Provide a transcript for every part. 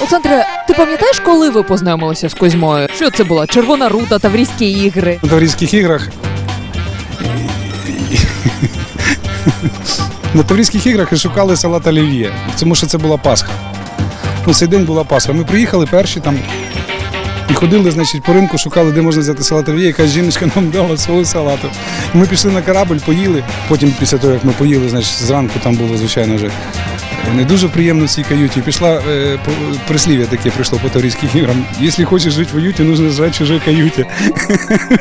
Олександре, ти пам'ятаєш, коли ви познайомилися з Кузьмою? Що це була? Червона рута, Таврійські ігри. На Таврійських іграх. На Таврійських іграх і шукали салат олів'є, тому що це була Пасха. Ну, цей день була Пасха. Ми приїхали перші там і ходили, значить, по ринку, шукали, де можна взяти салат олів'є. Якась жіночка нам дала свого салату. Ми пішли на корабль, поїли. Потім, після того, як ми поїли, значить, зранку там було, звичайно, вже не дуже приємно в цій каюті. Пішла е, по- прислів'я таке прийшло по Таврійських іграм. Якщо хочеш жити в уюті, нужно жити в чужій каюті.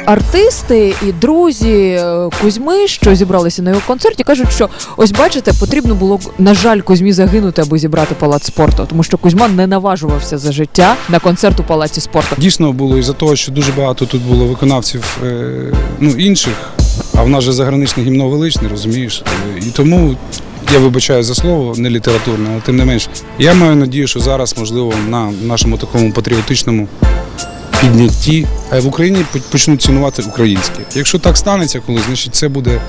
Артисти і друзі е, Кузьми, що зібралися на його концерті, кажуть, що ось бачите, потрібно було на жаль Кузьмі загинути, аби зібрати палац спорту, тому що Кузьма не наважувався за життя на концерт у палаці спорту. Дійсно було із-за того, що дуже багато тут було виконавців е, ну, інших, а в нас же заграничне гімно величне, розумієш? І тому я вибачаю за слово, не літературне, але тим не менш. Я маю надію, що зараз, можливо, на нашому такому патріотичному піднятті е, в Україні почнуть цінувати українське. Якщо так станеться колись, значить це буде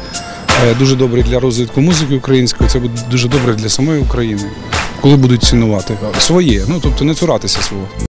е, дуже добре для розвитку музики української, це буде дуже добре для самої України, коли будуть цінувати своє, ну тобто не цуратися свого.